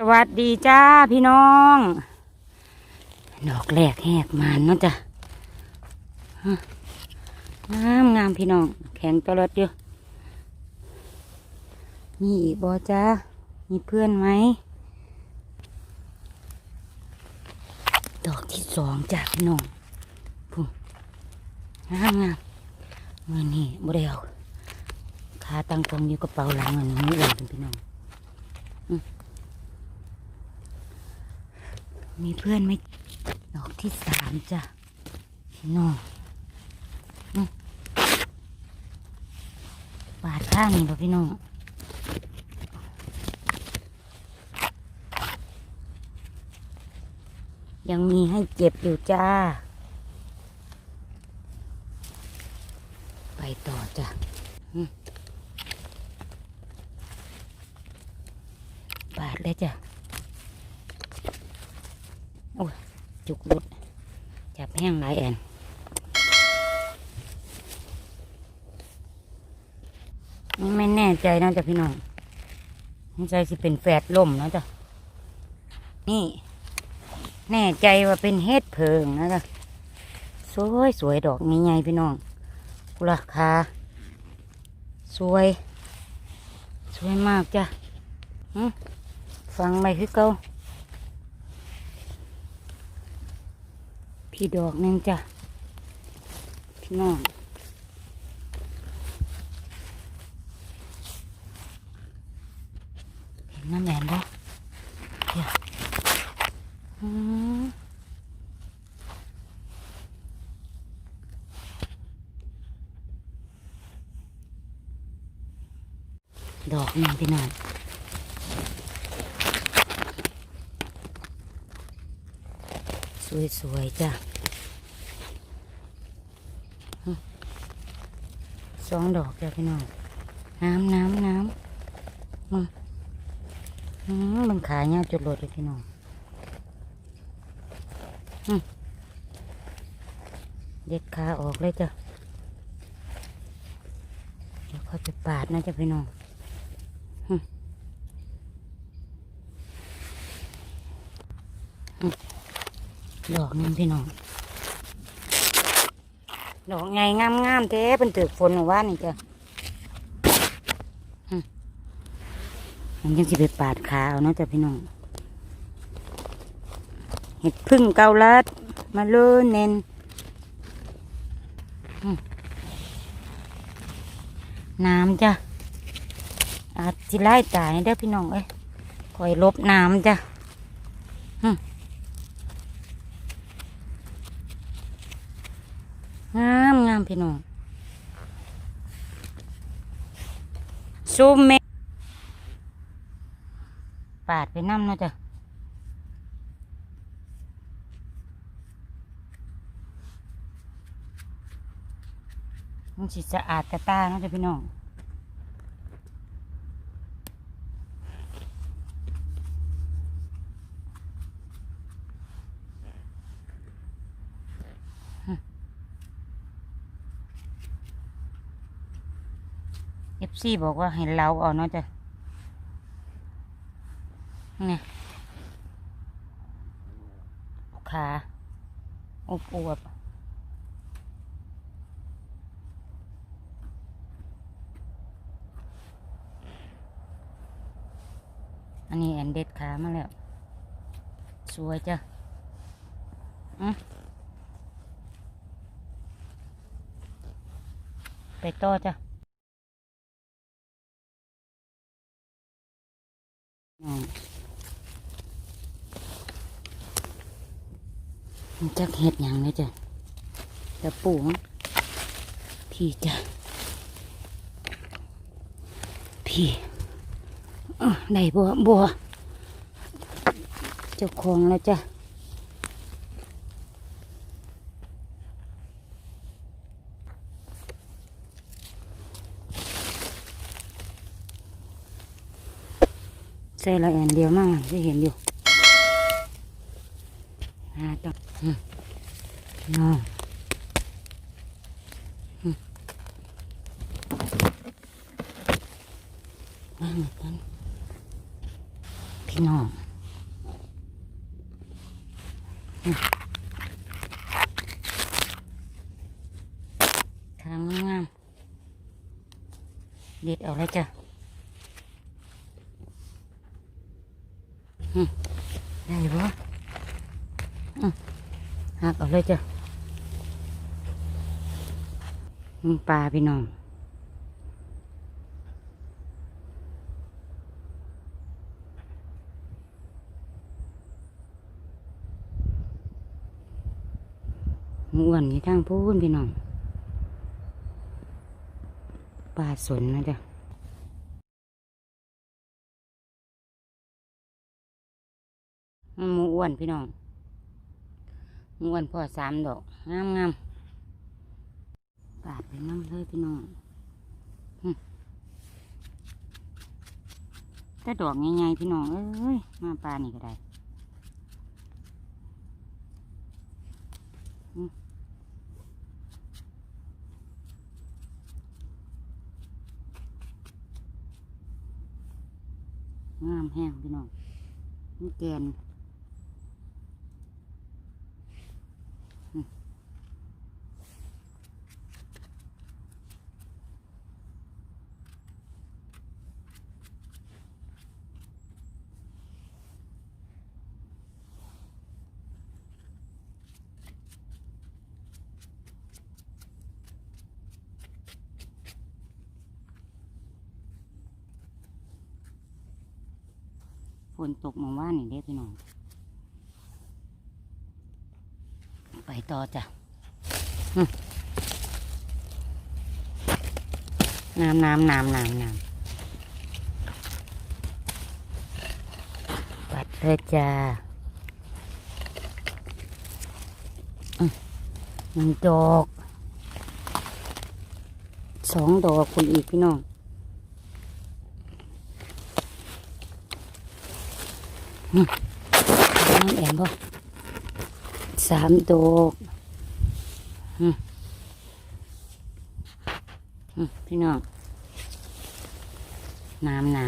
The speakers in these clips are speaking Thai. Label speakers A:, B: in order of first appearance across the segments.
A: สวัสดีจ้าพี่น้อง ดอกแรกแหกมันเนาะจ้ะงามงามพี่น้อง แข็งตลอดอยู่มีอีกบอจ้ามีเพื่อนไหม ดอกที่สองจ้าพี่น้องพุ่งงามงามเมื่อนี่บ่ได้เอาขาตั้งตรงอยู่กระเป๋าหลังอันนี้เลยพี่น้อง มีเพื่อนไหมดอกที่สามจ้ะพี่น้องอืมปาดข้างนี่ป่ะพี่น้องยังมีให้เก็บอยู่จ้า ไปต่อจ้ะอืมปาดเลยจ้ะ โอ้ย จุกรุดจับแห้งหลายแอนไม่แน่ใจนะจ๊ะพี่น้องไม่ใจสิเป็นแฝดล่มนะจ๊ะนี่ แน่ใจว่าเป็นเฮ็ดเพิงนะจ๊ะสวยสวยดอกใหญ่ๆพี่น้องกุราคาสวย สวยมากจ้ะฟังไปคือเก่า พี่ดอกหนึงจ้ะ พี่น้องเห็นน้ำแหวนบ่เดี๋ยวอืมดอกหนึงพี่น้อง สวยๆจ้ะสองดอกจ้ะพี่น้องน้ำน้ำน้ำอืมอืมมันขายเงาจุดโหลดเลยพี่น้องอืมเด็ดขาออกเลยจ้ะเดี๋ยวค่อยไปปาดนะจ้ะพี่น้องอืมอืมดอกห นึงพี่น้อง ดอกไงงามๆเท้เป็นตึกฝนหรือว่านี่จ้ะมันยังสิไปปาดขาเอาเนาะจ้ะพี่น้อง เห็ดพึ่งเกาลัด มาเลื่นเน้นน้ำจ้ะอาจสิไล่ตายเด้อพี่น้องเอ้ยคอยลบน้ำจ้ะ งามงามพี่น้องซูมเมปาดไปน้ำเนาะจ้ะมันสิสะอาดแต่ตาเนาะจ้ะพี่น้อง ฟซีบอกว่าให้เราเอาเนาะจ้ะนี่ขาอบอวบอันนี้แอนเด็ดขามาแล้ว สวยจ้ะอืมไปต่อจ้ะ อืมมัน จักเห็ดหยังเลยจ้ะจะปูมันพี่จ้ะพี่ได้บัวบัวเจ้าของแล้วจ้ะใส่ละแอนเดียวมากจะเห็นอยู่ หาต่อน้องนั่งพี่น้องทางงามเด็ดออกเลยจ้ะ Hmm. หักเอาเลยจ้ะปลาพี่น้องหมูอ้วนนี่ทางพูนพี่น้องปลาสนนะจ๊ะหมูอ้วนพี่น้อง ม้วนพ่อสามดอกงามงามปาดไปน้ำเลยพี่น้องหึแต่ดอกใหญ่ๆพี่น้องเอ้ยมาปลานี่ก็ได้งามแห้งพี่น้องนี่แกนอืม ฝนตกเมาว่านนี่เด้พี่น้อง ไป ต่อจ้ะน้ำน้ำน้ำน้ำน้ำปัดเลยจ้าอืมหนึ่งดอกสองดอกคุณอีกพี่น้องน้ำแอนบ่ สามดอกพี่น้องน้ำน้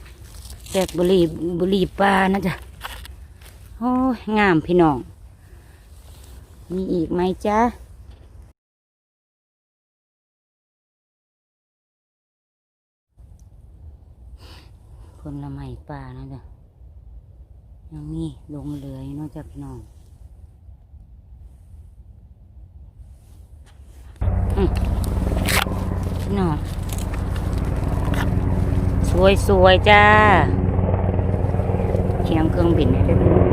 A: ำแจกบุรีบุรีปลานะจ๊ะโอ้ยงามพี่น้อง มีอีกไหมจ๊ะผลไม้ปลานะจ๊ะยังมีลงเหลืออยู่นอกจากพี่น้อง อืมพี่น้องสวยสวยๆจ้าเคียงเครื่องบินให้ด้วยพี่น้อง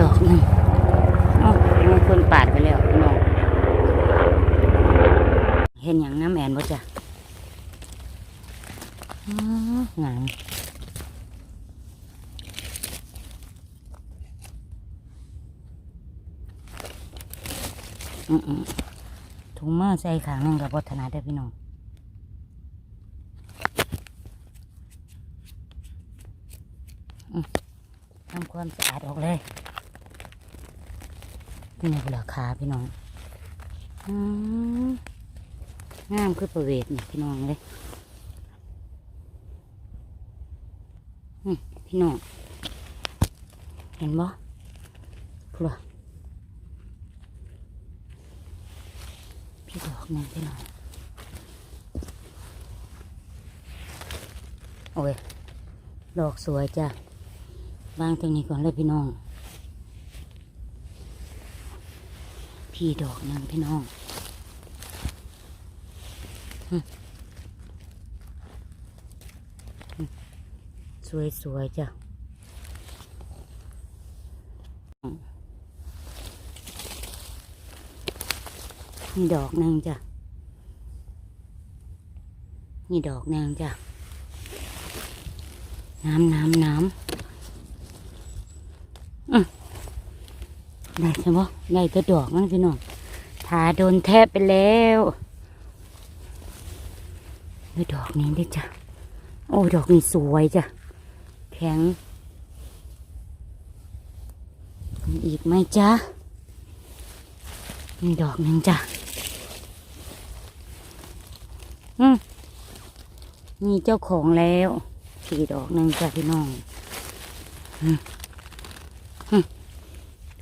A: ดอกหนึ่งเอ้ามีคนปาดไปแล้วน้องเห็นอย่างน้ำแอนบ่จ้ะงาม อืมๆ ถุงมือใส่ขางนึงกับวัฒนาได้พี่น้องทำความสะอาดออกเลย นี่ในกุหลาขาพี่น้องอืมงามคือประเวทนี่พี่น้องเลยพี่น้อง เห็นบ่พลัว พี่ดอกหนึ่งพี่น้องโอ้ย ดอกสวยจ้ะวางตรงนี้ก่อนเลยพี่น้อง พี่ดอกหนึ่งพี่น้องสวยสวยๆจ้ะ นี่ดอกนึงจ้ะ นี่ดอกนึงจ้ะ น้ำน้ำน้ำอือได้ใช่ปะได้ก็ดอกนั่นพี่น้องถาโดนแทบไปแล้วนี่ดอกนี้ด้วยจ้ะ โอ้ดอกนี้สวยจ้ะ แข็งมีอีกไหมจ๊ะนี่ดอกหนึ่งจ้ะ อืมมีเจ้าของแล้วสี่ดอกหนึ่งจ้ะพี่น้อง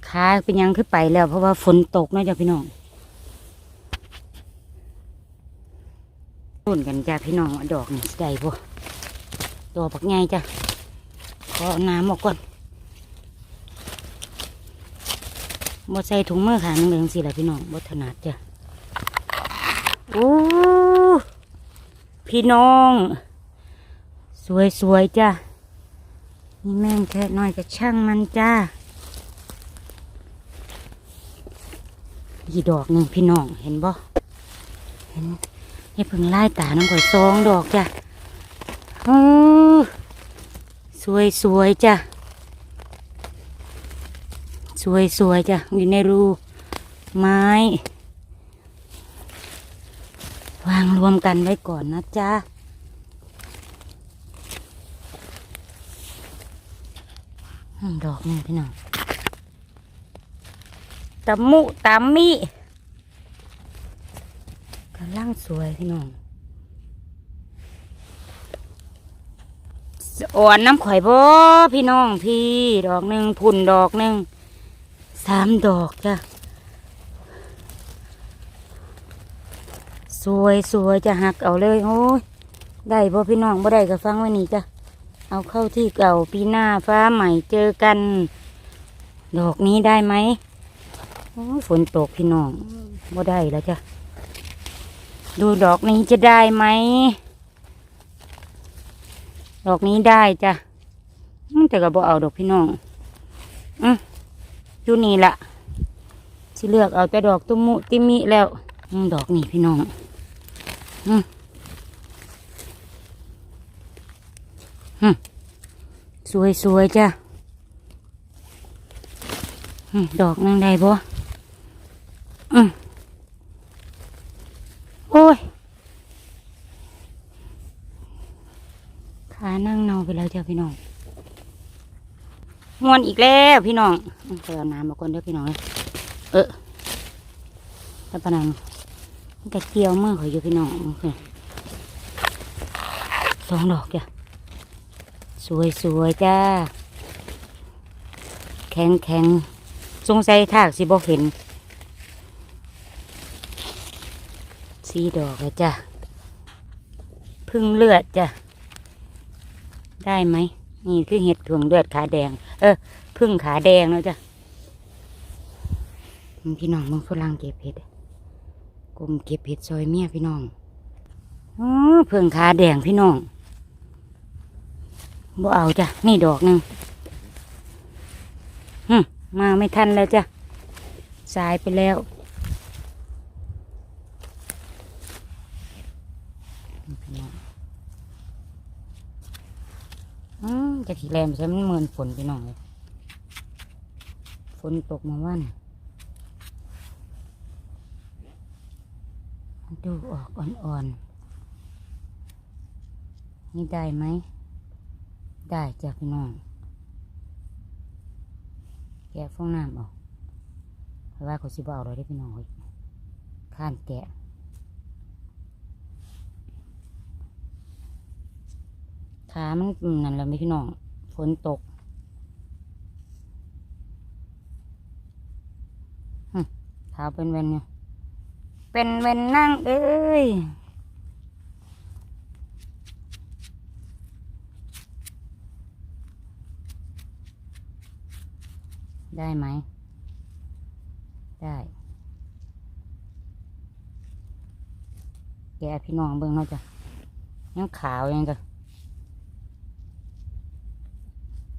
A: ขาเป็นยังขึ้นไปแล้ว เพราะว่าฝนตกนาะจ้ะพี่น้องต้นกันจ้ะพี่น้องดอกนี่สิได้ปะดอกปักไงจ้ะขอน้ำออกก่อนบ่ใส่ถุงมือขางหนึงเลยจังสิละพี่น้องบ่ถนัดจ้ะโอ้ พี่น้อง สวยๆจ้ะนี่แม่งแค่น้อยก็ช่างมันจ้าอีดอกหนึ่งพี่น้องเห็นบ่เห็นนี่เพิ่งไล่ตาน้ำข่อยสองดอกจ้ะเออสวยสวยๆจ้ะสวยสวยๆจ้ะอยู่ในรูไม้ วางรวมกันไว้ก่อนนะจ้าดอกหนึ่งพี่น้องตะมุตะมิกำลังสวยพี่น้องอ่อนน้ำข่อยบ่พี่น้องพี่ ดอกหนึ่งพุ่นดอกหนึ่งสามดอกจ้ะ สวยสวยจะหักเอาเลยโอ้ยได้บ่พี่น้องบ่ได้ก็ฟังไว้นี่จ้ะเอาเข้าที่เก่าปีหน้าฟ้าใหม่เจอกัน ดอกนี้ได้ไหมฝนตกพี่น้องบ่ได้แล้วจ้ะดูดอกนี้จะได้ไหมดอกนี้ได้จ้ะแต่ก็บ่เอาดอกพี่น้องอืมอยู่นี่ละสิเลือกเอาแต่ดอกตุ้มุติมิแล้วดอกนี้พี่น้อง สวยสวยๆจ้ะดอกนางใดบ่อืมโอ้ย ขานั่งเนาไปแล้วจ้ะพี่น้องมวนอีกแล้วพี่น้องอืมไปเอาน้ำมาก่อนเด้อพี่น้อง เอ้ยเออตะปนัง กระเจียวมือเขาอยู่พี่น้องโอเคสองดอกจ้ะสวยสวยๆจ้า แข็งแข็งสงสัยทากสิบ่เห็น สีดอกแล้วจ้ะพึ่งเลือดจ้ะ ได้ไหม นี่คือเห็ดถ่วงเลือดขาแดง เออ พึ่งขาแดงแล้วจ้ะ พี่น้องมึงฝรั่งเก็บเห็ด กลมเก็บเห็ดซอยเมียพี่น้องอ๋อพึ่งขาแดงพี่น้องบ่เอาจ้ะนี่ดอกหนึ่งหึมาไม่ทันแล้วจ้ะสายไปแล้วอืมจะขี่แรมใช่มันเมือนฝนไปหน่อยฝนตกมาวัน ดูออกอ่อนๆ นี่ได้ไหม ได้จ้ะพี่น้อง แกะฟองน้ำออกเพราะว่าเขาสิบเอาเลยได้พี่น้องเอ้ยข้านแกะขามันนั่นแหละไม่พี่น้อง ฝนตกหึขาเป็นเวนเนี่ย เป็นเวนนั่งเอ้ยได้ไหม ได้ แกะพี่น้องเบิ่งเนาจะยังขาวยังจ้ะ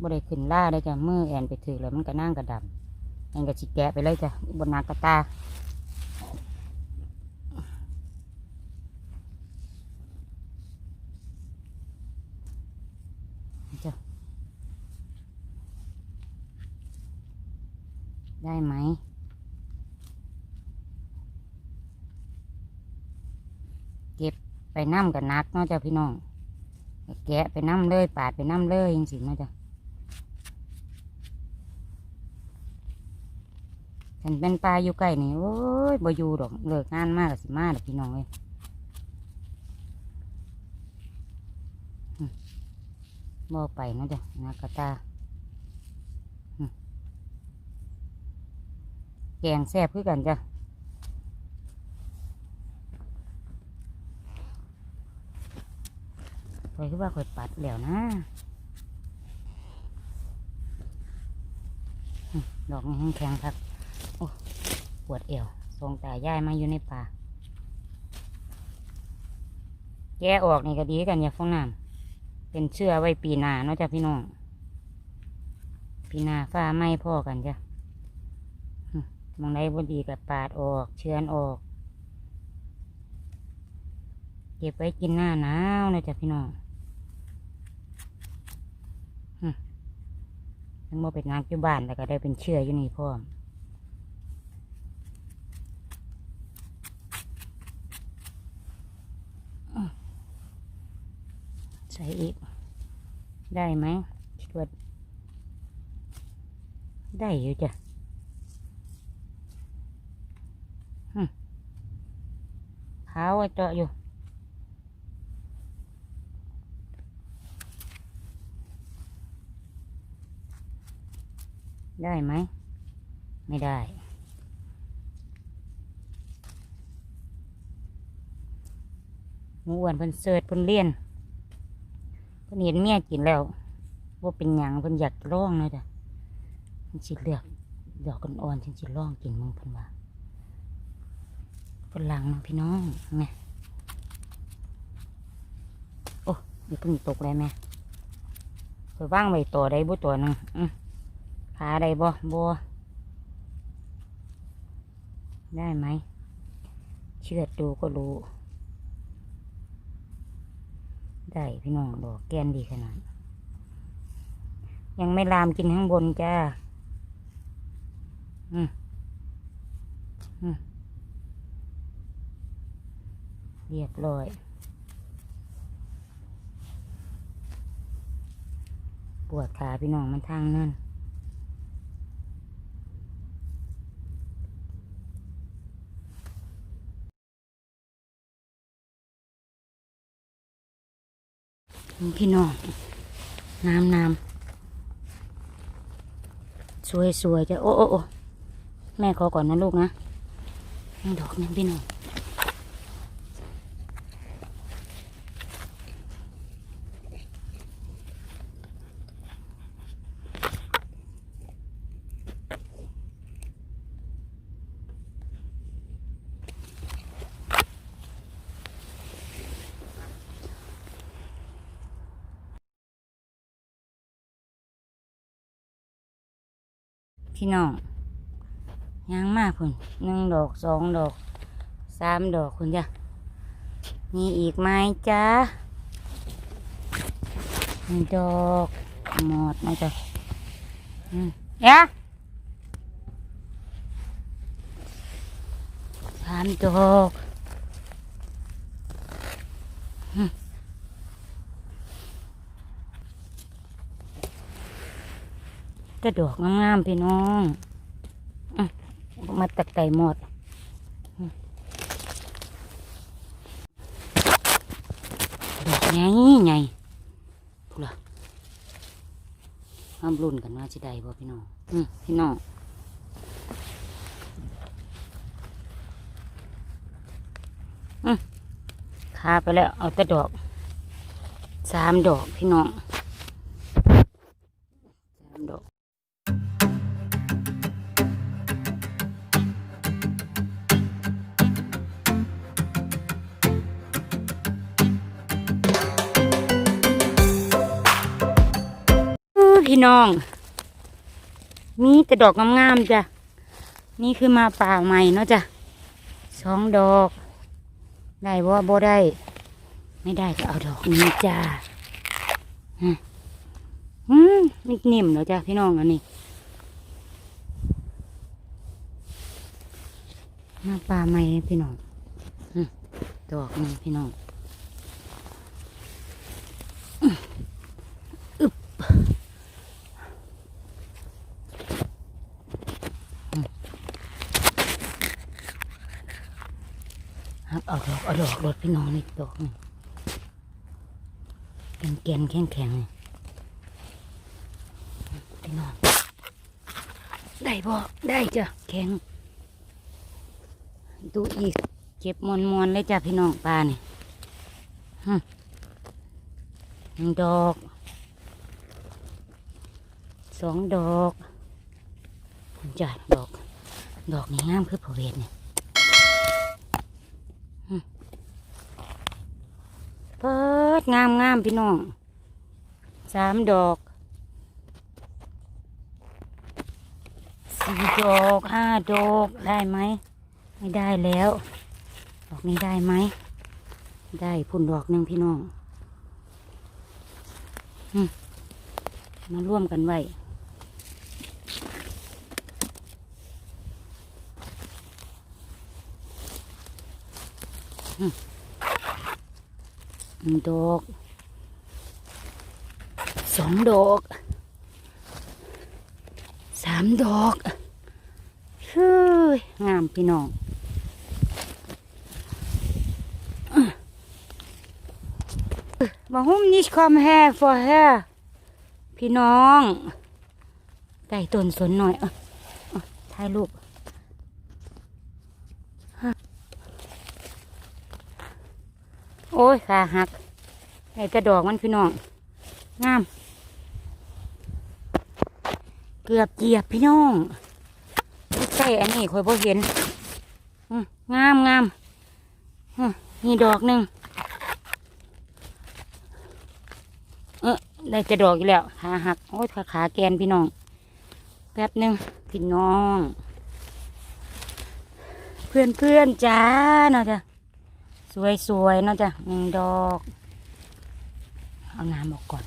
A: บ่ได้ขึ้นล่าได้จ้ะมือแอนไปถือแล้วมันก็นั่งกระดำแอนก็สิแกะไปเลยจ้ะบนนากระตาจ้ะ ได้ไหม เก็บไปน้ำกับนักเนาะจ้ะพี่น้อง แกะไปน้ำเลย ปาดไปน้ำเลยยังสิเนาะจ้ะฉันเป็นปลาอยู่ใกล้นี่โอ้ยบ่อยู่ดอกเลิกงานมากกับสิมาดอกพี่น้องเลยมบ่ไปเนาะจ้ะนากตาอืม แกงแซ่บคือกันจ้ะคอยคือว่าคอยปัดแล้วนะ ดอกนี้แข็งครับ โอ้ปวดเอวทรงตาย่ายมาอยู่ในป่า แกะออกนี่ก็ดีกันอย่าฟองน้ำเป็นเชื่อไว้ปีนาเนาะจ้ะพี่น้อง ปีนาฟ้าไหม้พ่อกันจ้ะ มองใดบ่ดีกับปาดออก เชือนออก เก็บไว้กินหน้าหนาวนะจ้ะพี่น้องหึทั้งโมเป็นงานอยู่บ้านแล้วก็ได้เป็นเชื่ออยู่นี่พร้อมใส่อีก ได้ไหมคิดว่าได้อยู่จ้ะหึขาวไว้เจาะอยู่ได้ไหม ไม่ได้ มูอ้วนเพิ่นเสิร์ชเพิ่นเลียนเพิ่นเห็นเมียกินแล้วว่าเป็นหยังเพิ่นอยากลองเลยจ้ะเพิ่นสิเลือกดอกอ่อนๆฉันสิลองกินมึงเพิ่นว่า ฝรั่งเนาะพี่น้องไงโอ้ยเพิ่งตกเลยแม่เคยว่างไว้ตัวใดบ่ตัวหนึงอื้อขาใดบ่บ่ได้ไหม เชือดดูก็รู้ ได้พี่น้องดอกแกนดีขนาด ยังไม่ลามกินข้างบนจ้า อืมอืม เรียบร้อย ปวดขาพี่น้องมันทางนั่นพี่น้อง น้ำน้ำสวยสวยๆจะโอ้โอ้โอแม่ขอก่อนนะลูกนะดอกนึงพี่น้อง พี่น้องยางมากคุณหนึ่งดอกสองดอกสามดอกคุณจ้ะมีอีกไหมจ้าหนึ่งดอกหมดนะจ๊ะอืมเดี๋ยะสามดอก อืมก็ดอกงามๆพี่น้องอมาตักไก่หมดดอกไงไงพูดละห้ามรุ่นกันว่าจะได้บ่พี่น้องอืพี่น้องอืมคาไปแล้วเอาแต่ดอกสามดอกพี่น้อง พี่น้อง มีแต่ดอกงามๆจ้ะ นี่คือมาป่าใหม่เนาะจ้ะสองดอก ได้บ่บ่ได้ ไม่ได้ก็เอาดอกนี้จ้าฮะอืมนนิ่มเนาะจ้ะพี่น้องอันนี้มาป่าใหม่พี่น้องอดอกหนึงพี่น้องค รับเอาดอกเอาดอกรถพี่น้องนี่ดอกนี่เป็นแกนแข็งแข็งนี่พี่น้องได้บ่ได้จ้ะแข็ง ดูอีกเก็บมวนมวนเลยจ้ะพี่น้องปลานี่หึหนึ่งดอกสองดอกจ้ะดอก ดอกนี้งามคือผเวทเนี่ย เปิดงามงามพี่น้องสามดอกสี่ดอกห้าดอกได้ไหมไม่ได้แล้ว ดอกนี้ได้ไหม ได้พุ่นดอกหนึ่งพี่น้องมาร่วมกันไว้อืม นึ่งดอกสองดอกสามดอกเฮ้ยงามพี่น้อง Warum nicht come her vorher พี่น้อง ได้ต้นสนหน่อยอะถ่ายรูปฮะ โอ้ยขาหักไอ้กระดอกมันพี่น้องงาม เกือบเหยียบพี่น้องใกล้อันนี้คอยพอเห็นงามงามมนี่ดอกหนึ่งเออได้จะดอกอีกแล้วขาหักโอ้ยขาขาแกนพี่น้อง แป๊บหนึ่งพี่น้อง เพื่อนเพื่อนจ้าเนาะจ้ะ สวยๆนาะจ้ะหนึ่งดอก เอาน้ำออกก่อน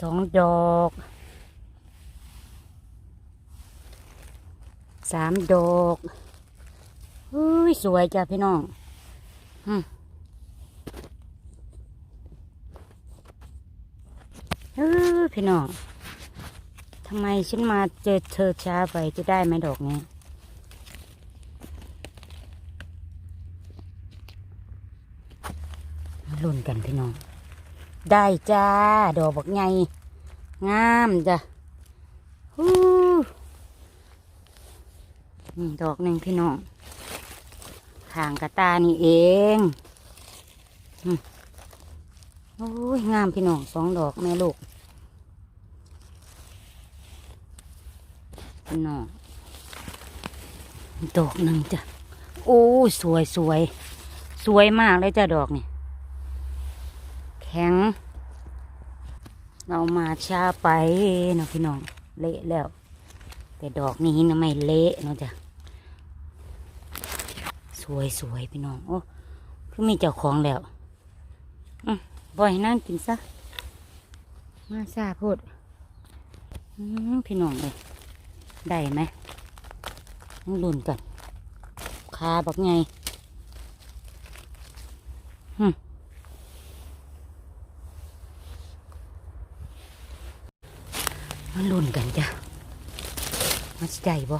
A: สองดอกสามดอกอุ้ยสวยจ้ะพี่น้องอืมเออพี่น้องทำไมฉันมาเจอเธอช้าไปจะได้ไหมดอกนี้ มาลุ้น กันพี่น้อง ได้จ้า ดอกบักไงงามจ้ะฮู้นี่ดอกหนึ่งพี่น้องทางกระตานี่เองโอ้ยงามพี่น้องสองดอกแม่ลูกพี่น้องดอกหนึ่งจ้ะโอ้สวยสวย สวยมากเลยจ้ะดอกนี่แข็ง เรามาช้าไปเนาะพี่น้องเละแล้ว แต่ดอกนี้นะไม่เละเนาะจ้ะสวยสวยพี่น้องโอ้คือมีเจ้าของแล้วบ่อยนั่งกินซะมาซาพูดพี่น้องเลยได้ไหมต้องลุ่นกันคาบักไงหึ มาลุ่นกันจ้ะมาสิได้บ่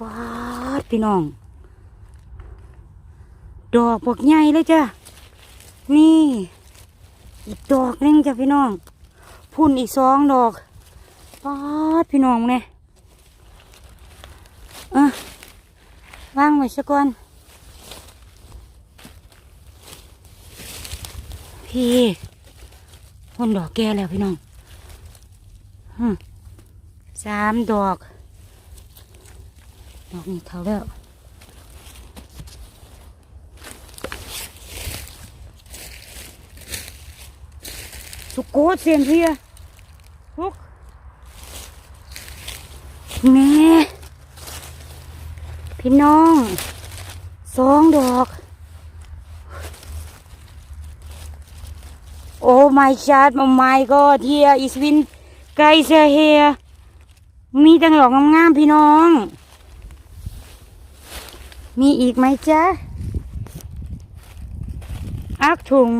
A: ว้าดพี่น้อง ดอกบักใหญ่เลยจ้ะ นี่ อีกดอกนึงจ้ะพี่น้อง พุ่นอีกสองดอกป๊าดพี่น้องเนี่ยอะวางไว้ซะก่อน พี่พุ่นดอกแก่แล้วพี่น้อง สามดอก ดอกนี้เท่าแล้วสุโกเสียงเพียพุกแม่พี่น้องสองดอก โอ้ my god oh my god here is win guys are here มีแต่ดอกงามๆพี่น้อง มีอีกไหมจ๊ะ อักถุง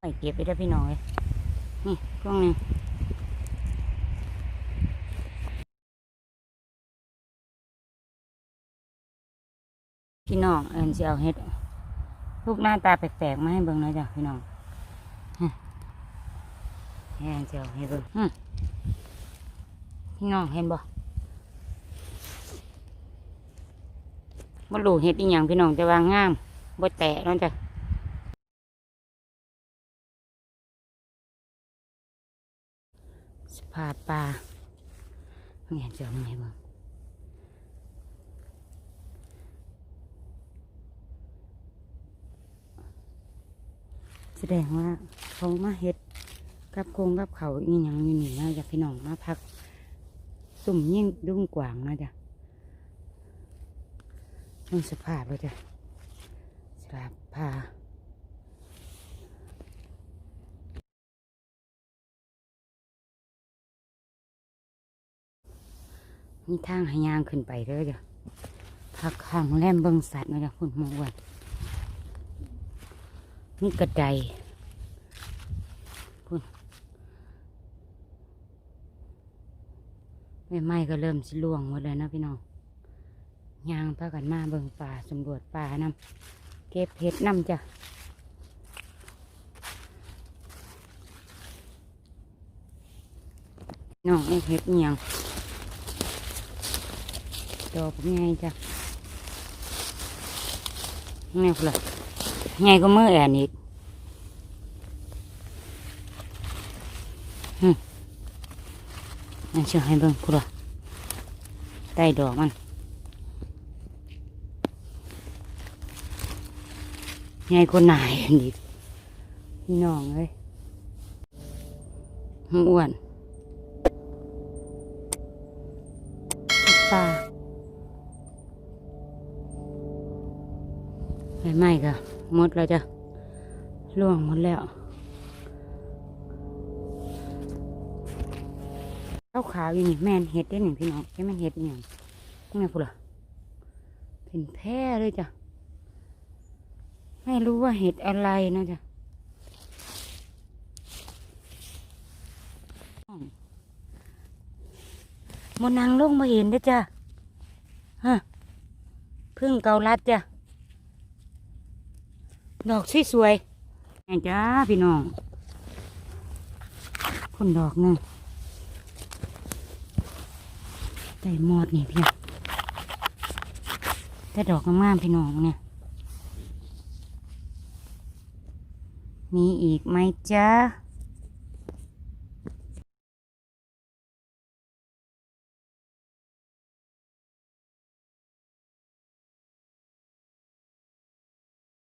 A: ไปเก็บไปได้พี่น้องเลยนี่กล้องหนึ พี่น้องเอินสิเอาเฮ็ดรูปหน้าตาแปลกๆมาให้เบิ่งหน่อยจ้ะพี่น้องฮะแห้งเจียวให้เบิ่งพี่น้องเห็นบ่บ่รู้เฮ็ดอีหยังพี่น้องแต่ว่างงามบ่แตะเนาะจ้ะสภาพปลาแห้งเจียวมาให้เบิ่ง ดงว่าเขามาเฮ็ดกับโคงกับเขาอีหยังอยู่นี่นะจ้ะพี่น้องมาพักสุ่มยิ่งดุ้งกว่างนะจ้ะต้องสภาพเลยจ้ะสภาพพามีทางห้ยางขึ้นไปเด้อจ้ะพักข้างแรมเบิงสัตว์นะจ้ะคุณมอวัน นี่กระไดพุ่นไม่ไม้ก็เริ่มสิล่วงหมดเลยนะพี่น้องยางพากันมาเบิ่งป่าสำรวจป่านำเก็บเห็ดนำจ้ะน้องเอเห็ดอิหยังดอกเป็นไงจ้ะนี่พุ่นละไงก็มือแอนอีกอันเชื่อให้เบิ่งพูดว่าใต้ดอกมันใหญ่กว่าหนายอันนี้พี่น้องเอ้ยมันอ้วนปลาไม่ไหม้ก็ หมดแล้วจ้ะล่วงหมดแล้วขาวขาวอยู่นี่แม่นเห็ดได้หนึ่งพี่น้องใช่แม่นเห็ดอย่างนี่ไงพูดล่ะเป็นแพร่เลยจ้ะไม่รู้ว่าเห็ดอะไรนะจ้ะมนางลงมาเห็นเด้อจ้ะฮะพึ่งเกาลัดจ้ะ ดอกสวยๆแม่จ้าพี่น้อง คนดอกนึงได้หมอดนี่พี่แต่ดอกงามๆพี่น้องเนี่ยมีอีกไหมจ้า